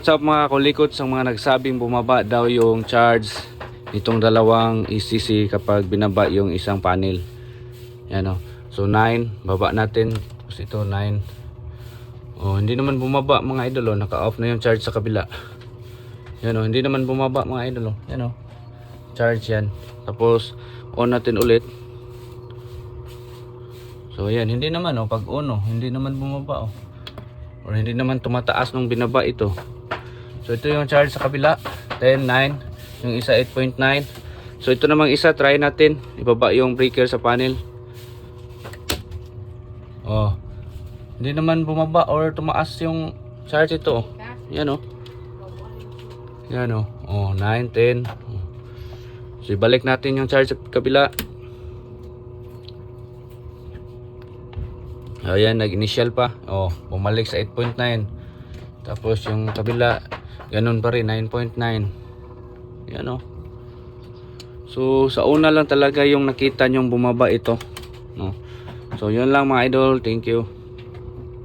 What's up mga kulikot sa mga nagsabing bumaba daw yung charge nitong dalawang ECC kapag binaba yung isang panel. Yan o. So 9, baba natin. Tapos ito 9. Oh, hindi naman bumaba mga idol oh. Naka-off na yung charge sa kabila. Yan o, hindi naman bumaba mga idol oh. Yan o. Charge yan. Tapos on natin ulit. So yan, hindi naman oh, pag on oh, hindi naman bumaba oh. Or hindi naman tumataas nung binaba ito. So ito yung charge sa kabila, 10, 9, yung isa 8.9. So ito namang isa, try natin. Ibaba yung breaker sa panel. Oh. Hindi naman bumaba or tumaas yung charge ito. Yan oh. Yan oh. Oh, 9, 10. Oh. So ibalik natin yung charge sa kabila. Ayan, nag-initial pa. Oh, bumalik sa 8.9. Tapos yung kabila, ganun pa rin, 9.9. Yan oh. So, sa una lang talaga yung nakita nyong bumaba ito. No? So, yun lang mga idol. Thank you.